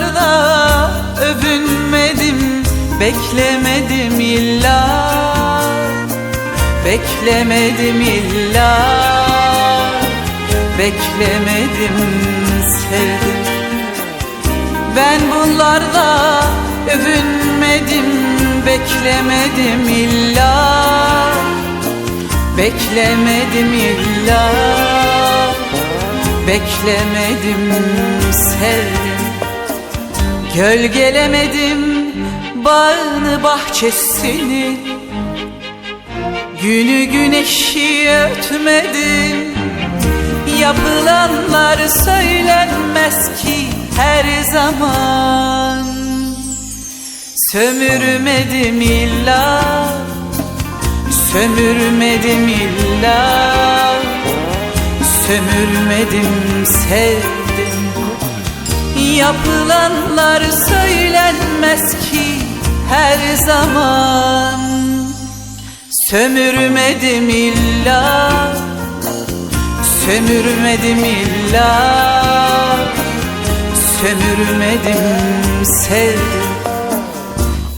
Başarılarla övünmedim Beklemedim illa. Beklemedim illa. Beklemedim sevdim. Ben bunlarla övünmedim Beklemedim illa. Beklemedim illa. Beklemedim sevdim. Gölgelemedim bağını bahçesini. Günü güneşi örtmedim Yapılanlar söylenmez ki her zaman. Sömürmedim illa Sömürmedim illa. Sömürmedim sevdim Yapılanlar söylenmez ki her zaman. Sömürmedim illa Sömürmedim illa. Sömürmedim sevdim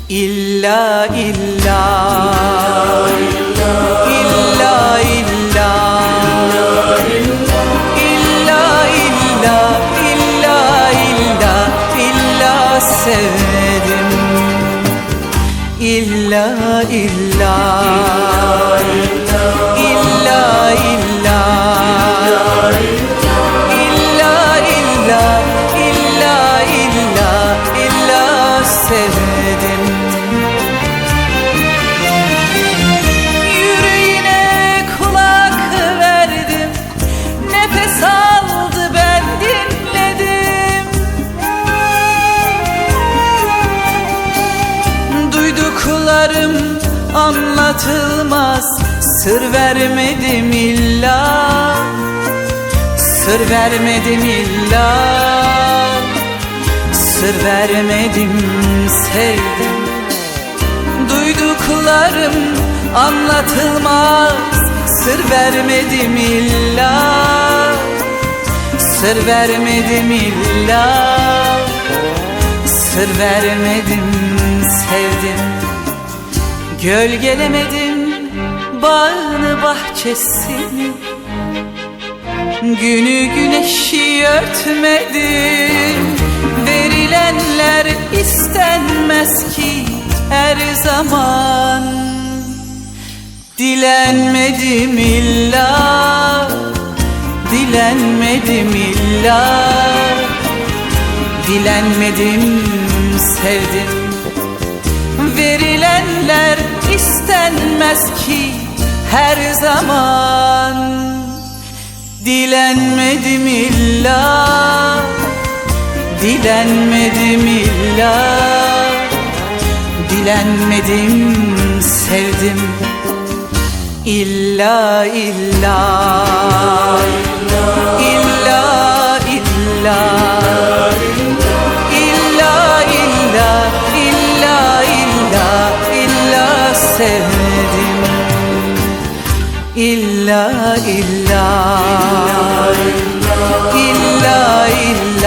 İlla illa. İlla İlla illa İlla illa İlla anlatılmaz. Sır vermedim illa. Sır vermedim illa. Sır vermedim sevdim. Duyduklarım anlatılmaz. Sır vermedim illa. Sır vermedim illa. Sır vermedim sevdim Gölgelemedim bağını bahçesini. Günü güneşi örtmedim. Verilenler istenmez ki her zaman. Dilenmedim illa Dilenmedim illa. Dilenmedim sevdim. Verilenler istenmez ki her zaman. Dilenmedim illa Dilenmedim illa. Dilenmedim sevdim İlla illa İlla. İlla İlla ഇല്ല ഇല്ല. ഇല്ല ഇല്ല.